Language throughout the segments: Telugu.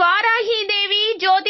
இவ்வாறாகி இதை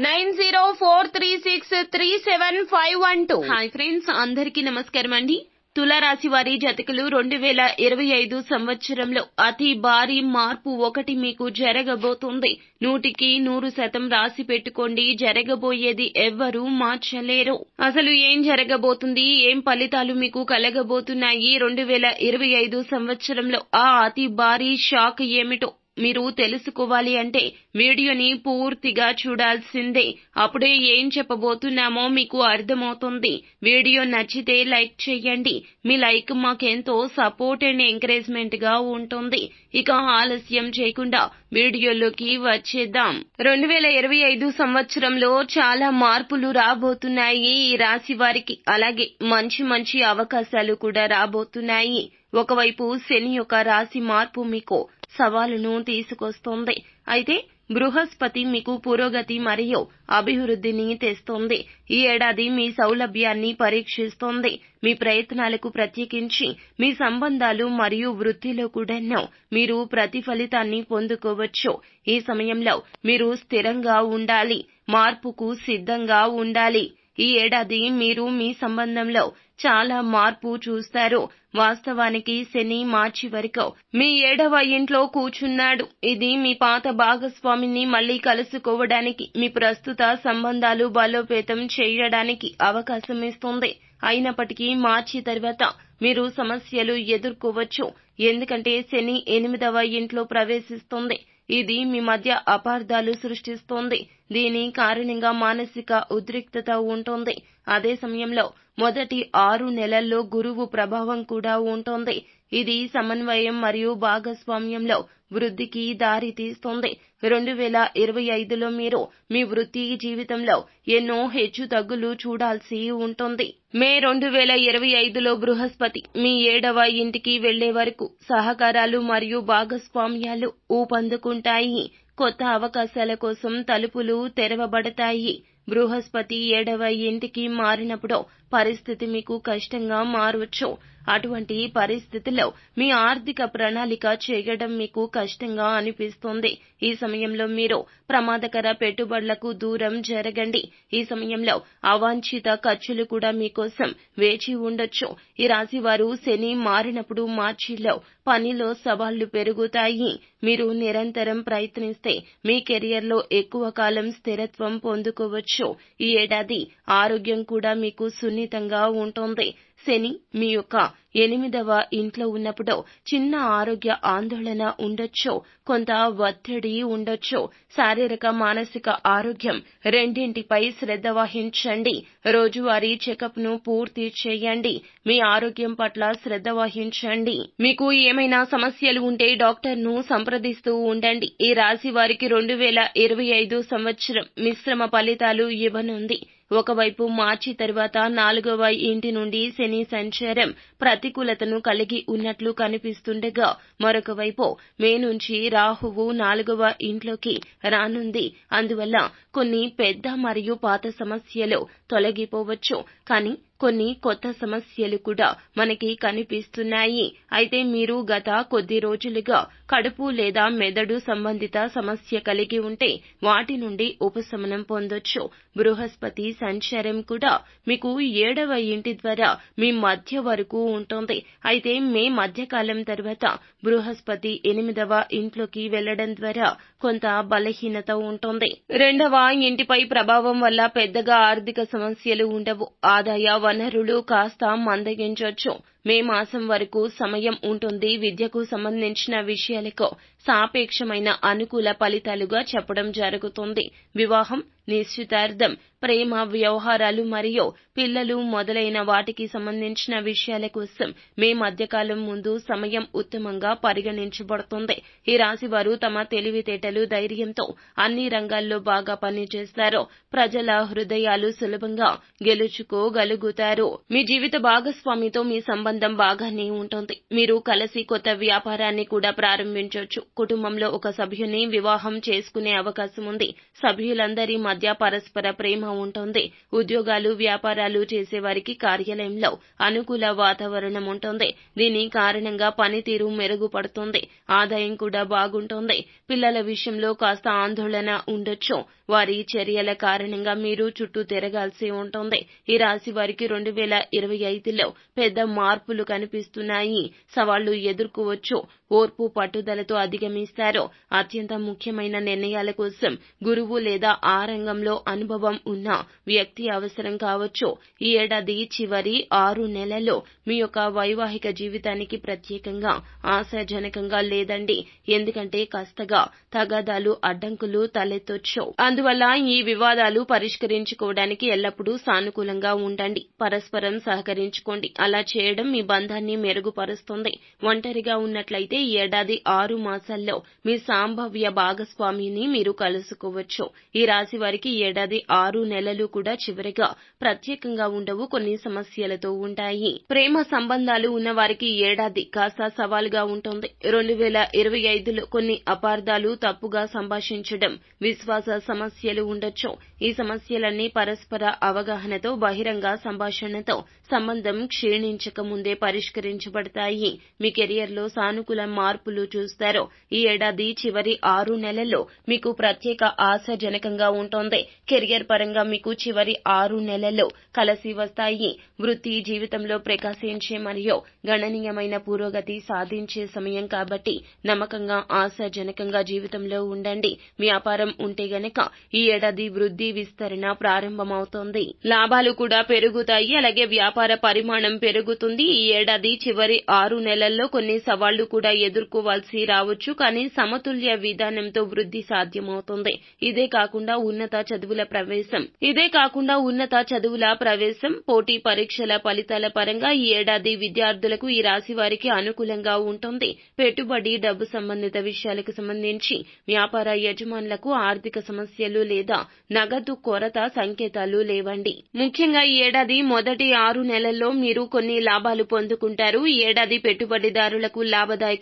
nine zero four three six three seven five one two. Hi friends అందరికీ నమస్కారం అండి. తులారాశి వారి జతకులు రెండు వేల ఇరవై ఐదు సంవత్సరంలో అతి భారీ మార్పు ఒకటి మీకు జరగబోతుంది. నూటికి నూరు శాతం రాసి పెట్టుకోండి. జరగబోయేది ఎవ్వరూ మార్చలేరు. అసలు ఏం జరగబోతుంది? ఏం ఫలితాలు మీకు కలగబోతున్నాయి? రెండు వేల ఇరవై ఐదు సంవత్సరంలో ఆ అతి భారీ షాక్ ఏమిటో మీరు తెలుసుకోవాలి అంటే వీడియోని పూర్తిగా చూడాల్సిందే. అప్పుడే ఏం చెప్పబోతున్నామో మీకు అర్థమవుతుంది. వీడియో నచ్చితే లైక్ చేయండి. మీ లైక్ మాకెంతో సపోర్ట్ అండ్ ఎంకరేజ్మెంట్గా ఉంటుంది. ఇక ఆలస్యం చేయకుండా వీడియోలోకి వచ్చేద్దాం. రెండు వేల ఇరవై ఐదు సంవత్సరంలో చాలా మార్పులు రాబోతున్నాయి ఈ రాశి వారికి. అలాగే మంచి మంచి అవకాశాలు కూడా రాబోతున్నాయి. ఒకవైపు శని యొక్క రాశి మార్పు మీకు సవాలును తీసుకొస్తోంది. అయితే బృహస్పతి మీకు పురోగతి మరియు అభివృద్ధిని తెస్తోంది. ఈ ఏడాది మీ సౌలభ్యాన్ని పరీక్షిస్తోంది. మీ ప్రయత్నాలకు ప్రత్యేకించి మీ సంబంధాలు మరియు వృత్తిలో కూడాను మీరు ప్రతిఫలితాన్ని పొందుకోవచ్చు. ఈ సమయంలో మీరు స్థిరంగా ఉండాలి. మార్పుకు సిద్ధంగా ఉండాలి. ఈ ఏడాది మీరు మీ సంబంధంలో చాలా మార్పు చూస్తారు. వాస్తవానికి శని మార్చి వరకు మీ ఏడవ ఇంట్లో కూర్చున్నాడు. ఇది మీ పాత భాగస్వామిని మళ్ళీ కలుసుకోవడానికి మీ ప్రస్తుత సంబంధాలు బలోపేతం చేయడానికి అవకాశం ఇస్తుంది. అయినప్పటికీ మార్చి తర్వాత మీరు సమస్యలు ఎదుర్కోవచ్చు. ఎందుకంటే శని ఎనిమిదవ ఇంట్లో ప్రవేశిస్తుంది. ఇది మీ మధ్య అపార్థాలు సృష్టిస్తోంది. దీని కారణంగా మానసిక ఉద్రిక్తత ఉంటుంది. అదే సమయంలో మొదటి ఆరు నెలల్లో గురువు ప్రభావం కూడా ఉంటుంది. ఇది సమన్వయం మరియు భాగస్వామ్యంలో వృద్ధికి దారి తీస్తుంది రెండు వేల ఇరవై ఐదులో మీరు మీ వృత్తి జీవితంలో ఎన్నో హెచ్చు తగ్గులు చూడాల్సి ఉంటుంది. మే రెండు వేల ఇరవై ఐదులో బృహస్పతి మీ ఏడవ ఇంటికి వెళ్ళే వరకు సహకారాలు మరియు భాగస్వామ్యాలు ఊపందుకుంటాయి. కొత్త అవకాశాల కోసం తలుపులు తెరవబడతాయి. బృహస్పతి ఏడవ ఇంటికి మారినప్పుడు పరిస్థితి మీకు కష్టంగా మారవచ్చు అటువంటి పరిస్థితిలో మీ ఆర్థిక ప్రణాళిక చేయడం మీకు కష్టంగా అనిపిస్తుంది. ఈ సమయంలో మీరు ప్రమాదకర పెట్టుబడులకు దూరం జరగండి. ఈ సమయంలో అవాంఛిత ఖర్చులు కూడా మీకోసం వేచి ఉండొచ్చు. ఈ రాశి వారు శని మారినప్పుడు మార్చిలో పనిలో సవాళ్ళు పెరుగుతాయి. మీరు నిరంతరం ప్రయత్నిస్తే మీ కెరియర్లో ఎక్కువ కాలం స్థిరత్వం పొందుకోవచ్చు. ఈ ఏడాది ఆరోగ్యం కూడా మీకు సున్నితంగా ఉంటుంది. శని మీ యొక్క ఎనిమిదవ ఇంట్లో ఉన్నప్పుడు చిన్న ఆరోగ్య ఆందోళన ఉండొచ్చు కొంత ఒత్తిడి ఉండొచ్చు. శారీరక మానసిక ఆరోగ్యం రెండింటిపై శ్రద్ధ వహించండి. రోజువారీ చెకప్ను పూర్తి చేయండి. మీ ఆరోగ్యం పట్ల శ్రద్ధ వహించండి. మీకు ఏమైనా సమస్యలు ఉంటే డాక్టర్ను సంప్రదిస్తూ ఉండండి. ఈ రాశి వారికి రెండు వేల ఇరవై ఐదు సంవత్సరం మిశ్రమ ఫలితాలు ఇవ్వనుంది. ఒకవైపు మార్చి తర్వాత నాలుగవ ఇంటి నుండి శని సంచారం ప్రతికూలతను కలిగి ఉన్నట్లు కనిపిస్తుండగా మరొక వైపు మే నుంచి రాహువు నాలుగవ ఇంట్లోకి రానుంది. అందువల్ల కొన్ని పెద్ద మరియు పాత సమస్యలు తొలగిపోవచ్చు. కానీ కొన్ని కొత్త సమస్యలు కూడా మనకి కనిపిస్తున్నాయి. అయితే మీరు గత కొద్ది రోజులుగా కడుపు లేదా మెదడు సంబంధిత సమస్య కలిగి ఉంటే వాటి నుండి ఉపశమనం పొందొచ్చు. బృహస్పతి సంచారం కూడా మీకు ఏడవ ఇంటి ద్వారా మీ మధ్య వరకు ఉంటుంది. అయితే మే మధ్యకాలం తర్వాత బృహస్పతి ఎనిమిదవ ఇంట్లోకి వెళ్ళడం ద్వారా కొంత బలహీనత ఉంటుంది. రెండవ ఇంటిపై ప్రభావం వల్ల పెద్దగా ఆర్థిక సమస్యలు ఉండవు. ఆదాయ వనరులు కాస్త మందగించొచ్చు. మే మాసం వరకు సమయం ఉంటుంది విద్యకు సంబంధించిన విషయాలకు. సాపేక్షమైన అనుకూల ఫలితాలుగా చెప్పడం జరుగుతుంది. వివాహం నిశ్చితార్థం ప్రేమ వ్యవహారాలు మరియు పిల్లలు మొదలైన వాటికి సంబంధించిన విషయాల కోసం మే మధ్యకాలం ముందు సమయం ఉత్తమంగా పరిగణించబడుతుంది. ఈ రాశి వారు తమ తెలివితేటలు ధైర్యంతో అన్ని రంగాల్లో బాగా పనిచేస్తారు. ప్రజల హృదయాలు సులభంగా గెలుచుకోగలుగుతారు. మీ జీవిత భాగస్వామితో మీ సంబంధం బాగానే ఉంటుంది. మీరు కలిసి కొత్త వ్యాపారాన్ని కూడా ప్రారంభించవచ్చు. కుటుంబంలో ఒక సభ్యుని వివాహం చేసుకునే అవకాశం ఉంది. సభ్యులందరి మధ్య పరస్పర ప్రేమ ఉంటుంది. ఉద్యోగాలు వ్యాపారాలు చేసేవారికి కార్యాలయంలో అనుకూల వాతావరణం ఉంటుంది. దీని కారణంగా పనితీరు మెరుగుపడుతుంది. ఆదాయం కూడా బాగుంటుంది. పిల్లల విషయంలో కాస్త ఆందోళన ఉండొచ్చు. వారి చర్యల కారణంగా మీరు చుట్టూ తిరగాల్సి ఉంటుంది. ఈ రాశి వారికి రెండు వేల ఇరవై ఐదులో పెద్ద మార్పులు కనిపిస్తున్నాయి. సవాళ్ళు ఎదుర్కోవచ్చు. ఓర్పు పట్టుదలతో అధిగమిస్తారు అత్యంత ముఖ్యమైన నిర్ణయాల కోసం గురువు లేదా ఆ రంగంలో అనుభవం ఉన్న వ్యక్తి అవసరం కావచ్చు. ఈ ఏడాది చివరి ఆరు నెలల్లో మీ యొక్క వైవాహిక జీవితానికి ప్రత్యేకంగా ఆశాజనకంగా లేదండి. ఎందుకంటే కాస్తగా తగాదాలు అడ్డంకులు తలెత్తొచ్చు. అందువల్ల ఈ వివాదాలు పరిష్కరించుకోవడానికి ఎల్లప్పుడూ సానుకూలంగా ఉండండి. పరస్పరం సహకరించుకోండి. అలా చేయడం మీ బంధాన్ని మెరుగుపరుస్తుంది. ఒంటరిగా ఉన్నట్లయితే ఈ ఏడాది ఆరు మాసాల్లో మీ సాంభవ్య భాగస్వామిని మీరు కలుసుకోవచ్చు. ఈ రాశి వారికి ఏడాది ఆరు నెలలు కూడా చివరిగా ప్రత్యేకంగా ఉండవు కొన్ని సమస్యలతో ఉంటాయి. ప్రేమ సంబంధాలు ఉన్న వారికి ఏడాది కాస్త సవాలుగా ఉంటుంది. రెండు వేల ఇరవై ఐదులో కొన్ని అపార్థాలు తప్పుగా సంభాషించడం విశ్వాస సమస్యలు ఉండొచ్చు. ఈ సమస్యలన్నీ పరస్పర అవగాహనతో బహిరంగ సంభాషణతో సంబంధం క్షీణించక ముందే పరిష్కరించబడతాయి. మీ కెరియర్లో సానుకూల మార్పులు చూస్తారు. ఈ ఏడాది చివరి ఆరు నెలల్లో మీకు ప్రత్యేక ఆశాజనకంగా ఉంటుంది. కెరియర్ పరంగా మీకు చివరి ఆరు నెలల్లో కలిసి వస్తాయి. వృత్తి జీవితంలో ప్రకాశించే మరియు గణనీయమైన పురోగతి సాధించే సమయం కాబట్టి నమ్మకంగా ఆశాజనకంగా జీవితంలో ఉండండి. వ్యాపారం ఉంటే గనక ఈ ఏడాది వృద్ధి విస్తరణ ప్రారంభమవుతోంది. లాభాలు కూడా పెరుగుతాయి. అలాగే వ్యాపార పరిమాణం పెరుగుతుంది. ఈ ఏడాది చివరి ఆరు నెలల్లో కొన్ని సవాళ్ళు కూడా ఎదుర్కోవాల్సి రావచ్చు కానీ సమతుల్య విధానంతో వృద్ధి సాధ్యమవుతుంది. ఇదే కాకుండా ఉన్నత చదువుల ప్రవేశం. ఇదే కాకుండా ఉన్నత చదువుల ప్రవేశం పోటీ పరీక్షల ఫలితాల పరంగా ఈ ఏడాది విద్యార్థులకు ఈ రాశి వారికి అనుకూలంగా ఉంటుంది. పెట్టుబడి డబ్బు సంబంధిత విషయాలకు సంబంధించి వ్యాపార యజమానులకు ఆర్థిక సమస్యలు లేదా నగదు కొరత సంకేతాలు లేవండి. ముఖ్యంగా ఈ ఏడాది మొదటి ఆరు నెలల్లో మీరు కొన్ని లాభాలు పొందుకుంటారు. ఈ ఏడాది పెట్టుబడిదారులకు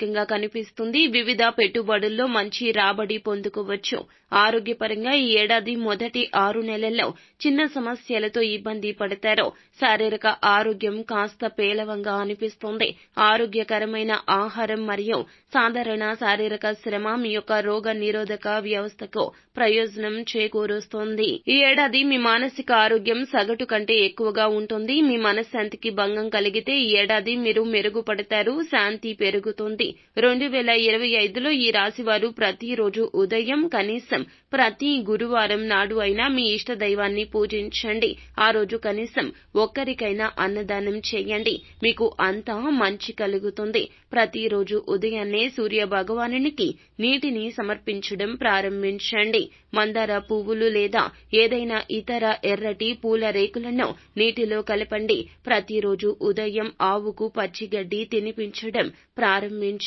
లాభదాయకంగా కనిపిస్తుంది. వివిధ పెట్టుబడుల్లో మంచి రాబడి పొందుకోవచ్చు. ఆరోగ్యపరంగా ఈ ఏడాది మొదటి ఆరు నెలల్లో చిన్న సమస్యలతో ఇబ్బంది పడతారు. శారీరక ఆరోగ్యం కాస్త పేలవంగా అనిపిస్తుంది. ఆరోగ్యకరమైన ఆహారం మరియు సాధారణ శారీరక శ్రమ మీ యొక్క రోగ నిరోధక వ్యవస్థకు ప్రయోజనం చేకూరుస్తుంది. ఈ ఏడాది మీ మానసిక ఆరోగ్యం సగటు కంటే ఎక్కువగా ఉంటుంది. మీ మనశ్శాంతికి భంగం కలిగితే ఈ ఏడాది మీరు మెరుగుపడతారు. శాంతి పెరుగుతుంది. రెండు వేల ఇరవై ఐదులో ఈ రాశి వారు ప్రతిరోజు ఉదయం కనీసం ప్రతి గురువారం నాడు అయినా మీ ఇష్ట దైవాన్ని పూజించండి. ఆ రోజు కనీసం ఒక్కరికైనా అన్నదానం చేయండి. మీకు అంతా మంచి కలుగుతుంది. ప్రతిరోజు ఉదయాన్నే సూర్య భగవానునికి నీటిని సమర్పించడం ప్రారంభించండి. మందార పువ్వులు లేదా ఏదైనా ఇతర ఎర్రటి పూల రేకులను నీటిలో కలపండి. ప్రతిరోజు ఉదయం ఆవుకు పచ్చిగడ్డి తినిపించడం ప్రారంభించండి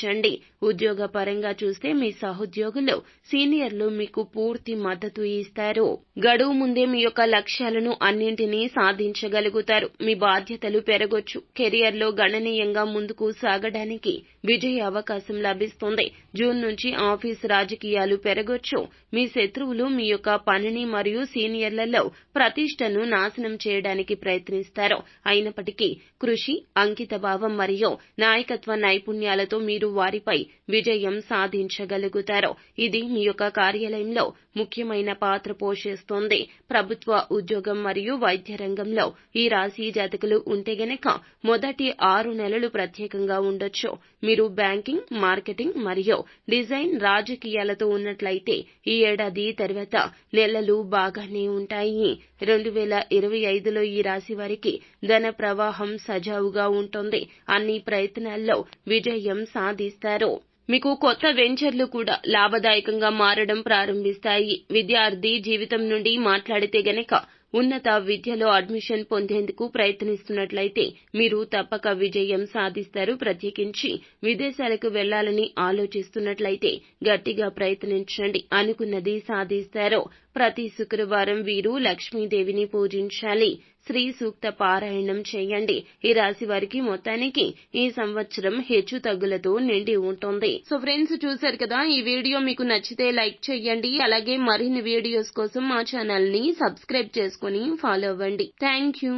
ఉద్యోగ పరంగా చూస్తే మీ సహోద్యోగులు సీనియర్లు మీకు పూర్తి మద్దతు ఇస్తారు. గడువు ముందే మీ యొక్క లక్ష్యాలను అన్నింటినీ సాధించగలుగుతారు. మీ బాధ్యతలు పెరగొచ్చు. కెరియర్లో గణనీయంగా ముందుకు సాగడానికి విజయ అవకాశం లభిస్తుంది. జూన్ నుంచి ఆఫీస్ రాజకీయాలు పెరగొచ్చు. మీ శత్రువులు మీ యొక్క పనిని మరియు సీనియర్లలో ప్రతిష్టను నాశనం చేయడానికి ప్రయత్నిస్తారు. అయినప్పటికీ కృషి అంకితభావం మరియు నాయకత్వ నైపుణ్యాలతో మీరు వారిపై విజయం సాధించగలుగుతారు ఇది మీ యొక్క కార్యాలయంలో ముఖ్యమైన పాత్ర పోషిస్తుంది. ప్రభుత్వ ఉద్యోగం మరియు వైద్య రంగంలో ఈ రాశి జాతకులు ఉంటే గనక మొదటి ఆరు నెలలు ప్రత్యేకంగా ఉండొచ్చు. మీరు బ్యాంకింగ్ మార్కెటింగ్ మరియు డిజైన్ రాజకీయాలతో ఉన్నట్లయితే ఈ ఏడాది తర్వాత నెలలు బాగానే ఉంటాయి. రెండు వేల ఇరవై ఐదులో ఈ రాశి వారికి ధన ప్రవాహం సజావుగా ఉంటుంది. అన్ని ప్రయత్నాల్లో విజయం సాధిస్తారు మీకు కొత్త వెంచర్లు కూడా లాభదాయకంగా మారడం ప్రారంభిస్తాయి. విద్యార్థి జీవితం నుండి మాట్లాడితే గనక ఉన్నత విద్యలో అడ్మిషన్ పొందేందుకు ప్రయత్నిస్తున్నట్లయితే మీరు తప్పక విజయం సాధిస్తారు. ప్రత్యేకించి విదేశాలకు వెళ్ళాలని ఆలోచిస్తున్నట్లయితే గట్టిగా ప్రయత్నించండి అనుకున్నది సాధిస్తారు. ప్రతి శుక్రవారం వీరు లక్ష్మీదేవిని పూజించాలి. శ్రీ సూక్త పారాయణం చేయండి. ఈ రాశి వారికి మొత్తానికి ఈ సంవత్సరం హెచ్చు తగ్గులతో నిండి ఉంటుంది. సో ఫ్రెండ్స్ చూశారు కదా ఈ వీడియో మీకు నచ్చితే లైక్ చేయండి. అలాగే మరిన్ని వీడియోస్ కోసం మా ఛానల్ని సబ్స్క్రైబ్ చేసుకుని ఫాలో అవ్వండి. Thank you